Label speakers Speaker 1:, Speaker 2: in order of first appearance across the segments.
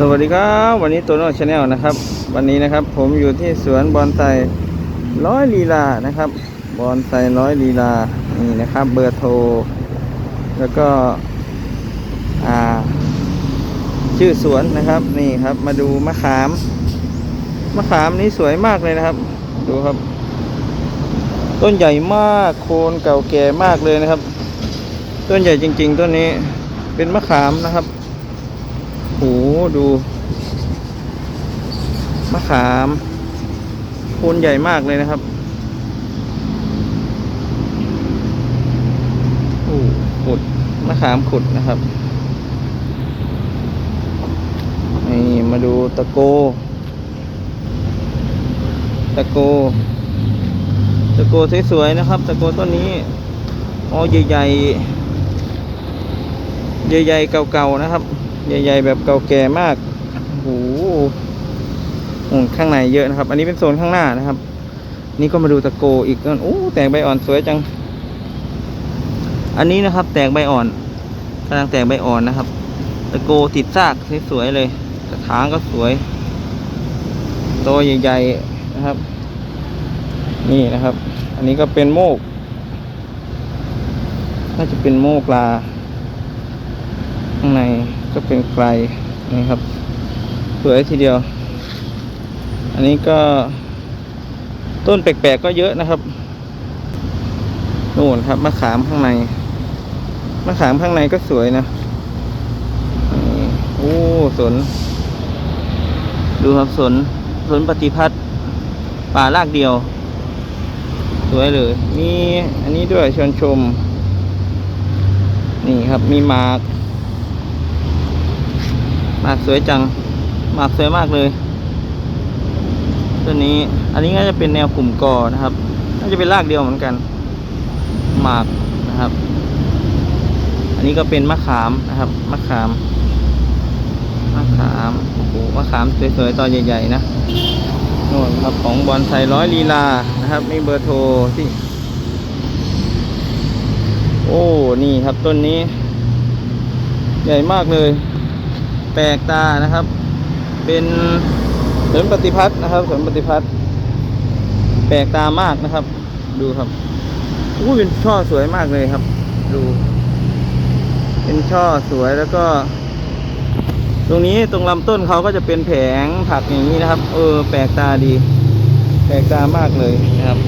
Speaker 1: สวัสดีครับวันนี้ตัวโน้ชาแนลนะครับ วันนี้นะครับผมอยู่ที่สวนบอนไซร้อยลีลานะครับบอนไซร้อยลีลานี่นะครับ เบอร์โทร แล้วก็อ่า ชื่อสวนนะครับนี่ครับ มาดูมะขามมะขามนี้สวยมากเลยนะครับ ดูครับ ต้นใหญ่มากโคนเก่าแก่มากเลยนะครับ ต้นใหญ่จริง ๆ ต้นนี้เป็นมะขามนะครับ โหดู มะขามโคนใหญ่มากเลยนะครับโอ้ขุดมะขามขุดนะครับนี่มาดูตะโก ตะโก ตะโกสวยๆนะครับ ตะโกต้นนี้อ๋อใหญ่ๆใหญ่ๆเก่าๆนะครับ ใหญ่ ๆ แบบเก่าแก่มากโอ้โหข้างในเยอะนะครับ อันนี้เป็นโซนข้างหน้านะครับ นี่ก็มาดูตะโกอีกต้นโอ้แตกใบอ่อนสวยจัง อันนี้นะครับ แตกใบอ่อนกำลังแตกใบอ่อนนะครับ ตะโกติดซากสวยๆเลยกระถางก็สวยโตใหญ่ๆนะครับ นี่นะครับ อันนี้ก็เป็นโมกน่าจะเป็นโมกลาข้างใน ก็เป็นไกลนี่ครับสวยทีเดียว อันนี้ก็ต้นแปลกๆก็เยอะนะครับนู่นครับมะขามข้างในมะขามข้างในก็สวยนะโอ้สน ดูครับสนสนปฏิพัฒน์ป่าลากเดียว สวยเลยมีอันนี้ด้วยชวนชม นี่ครับมีมากหมากสวยจังหมากสวยมากเลย ตัวนี้อันนี้ก็จะเป็นแนวกลุ่มกอนะครับน่าจะเป็นรากเดียวเหมือนกัน หมากนะครับ อันนี้ก็เป็นมะขามนะครับมะขามมะขามโอ้โหมะขามสวยๆตอนใหญ่ๆนะโน่นครับของบอลไทยร้อยลีลานะครับมีเบอร์โทรที่ โอ้ นี่ครับต้นนี้ ใหญ่มากเลย ปลกตานะครับ เป็นสวนปฏิพัฒน์นะครับสวนปฏิพัฒน์แปลกตามากนะครับ ดูครับอู้เป็นช่อสวยมากเลยครับ ดู เป็นช่อสวยแล้วก็ ตรงนี้ตรงลำต้นเขาก็จะเป็นแผงผักอย่างนี้นะครับ เออ แปลกตาดี แปลกตามากเลยนะครับ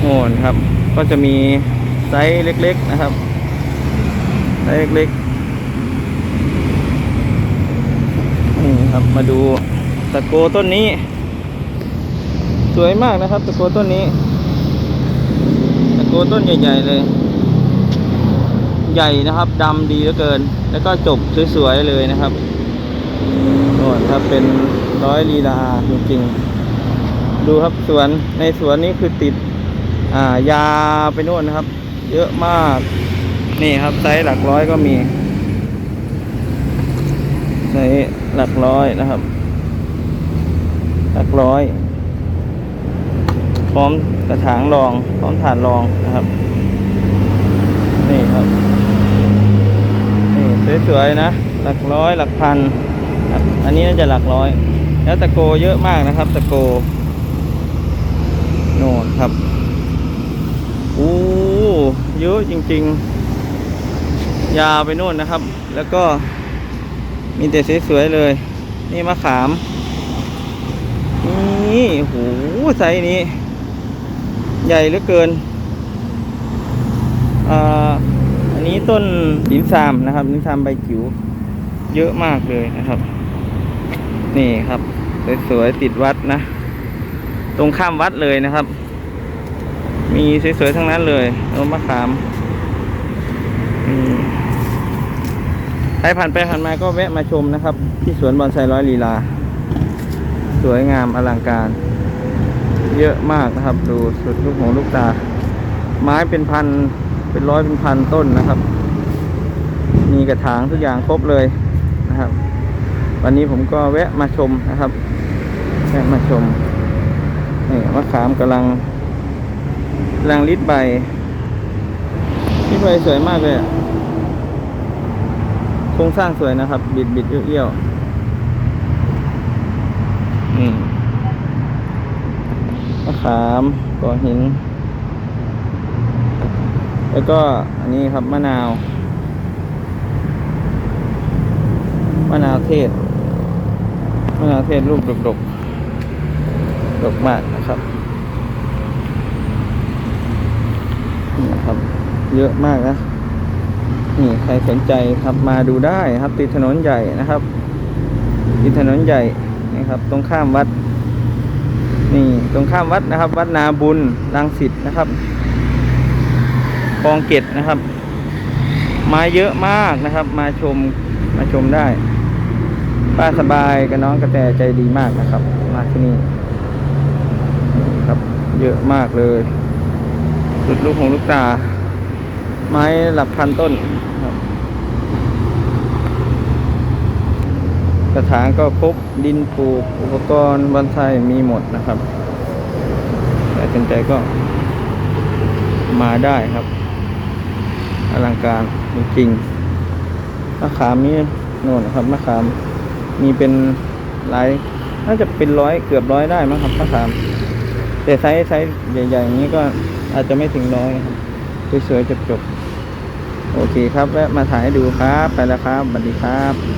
Speaker 1: โน่นครับ ก็จะมีไซส์เล็ก ๆ นะครับไซส์เล็กๆนี่ ครับมาดูตะโกต้นนี้ สวยมากนะครับ ตะโกต้นนี้ ตะโกต้นใหญ่ ๆ เลย ใหญ่นะครับดำดีเหลือเกิน แล้วก็จบสวยๆเลยนะครับโน่นครับเป็นร้อยลีลาจริงๆดูครับสวนในสวนนี้คือติดอ่ายาไปโน่นนะครับ เยอะมาก นี่ครับไซส์หลักร้อยก็มี ไซส์หลักร้อยนะครับ หลักร้อย พร้อมกระถางรอง พร้อมถาดรองนะครับ นี่ครับ นี่สวยๆนะ หลักร้อยหลักพัน อันนี้น่าจะหลักร้อย แล้วตะโกเยอะมากนะครับตะโก โน่นครับโอ้เยอะจริง ๆ ยาวไปโน่นนะครับ แล้วก็ มีแต่สวยๆเลย นี่มะขาม นี่โหไซส์นี้ ใหญ่เหลือเกินอ่าอันนี้ต้นลิมซามนะครับลิมซามใบจิ๋วเยอะมากเลยนะครับ นี่ครับสวยๆติดวัดนะ ตรงข้ามวัดเลยนะครับ มีสวยๆทั้งนั้นเลยต้นมะขามอืมใค รผ่านไปผ่านมาก็แวะมาชมนะครับ ที่สวนบอนไซร้อยลีลา สวยงามอลังการ เยอะมากนะครับ ดูสุดลูกหูลูกตา ไม้เป็นพันเป็นร้อยเป็นพันต้นนะครับ มีกระถางทุกอย่างครบเลยนะครับ วันนี้ผมก็แวะมาชมนะครับแวะมาชมนี่มะขามกำลังกำลังริดใบริดใบสวยมากเลยอะ โครงสร้างสวยนะครับ บิดบิดเอี้ยวๆนี่มะขามก่อหิน แล้วก็อันนี้ครับมะนาวมะนาวเทศมะนาวเทศลูกดกดกดกมากนะครับนี่ครับ เยอะมากนะ นี่ใครสนใจครับมาดูได้ครับ ติดถนนใหญ่นะครับ ติดถนนใหญ่นะครับ ตรงข้ามวัด นี่ตรงข้ามวัดนะครับ วัดนาบุญรังสิตนะครับคลองเกตนะครับ มาเยอะมากนะครับ มาชมมาชมได้ป้าสบายกับน้องกระแตใจดีมากนะครับ มาที่นี่นี่ครับ เยอะมากเลยสุดลูกของลูกตา ไม้หลักพันต้นครับกระถางก็ครบดินปลูก อุปกรณ์บอนไซมีหมดนะครับใครสนใจก็มาได้ครับ อลังการจริงมะขามนี่โน่นนะครับมะขามมีเป็นหลายน่าจะเป็นร้อยเกือบร้อยได้มั้งครับมะขาม แต่ไซส์ไซส์ใหญ่ๆอย่างนี้ก็อาจจะไม่ถึงร้อยครับสวยๆจบๆ โอเคครับแวะมาถ่ายให้ดูครับ ไปแล้วครับสวัสดีครับ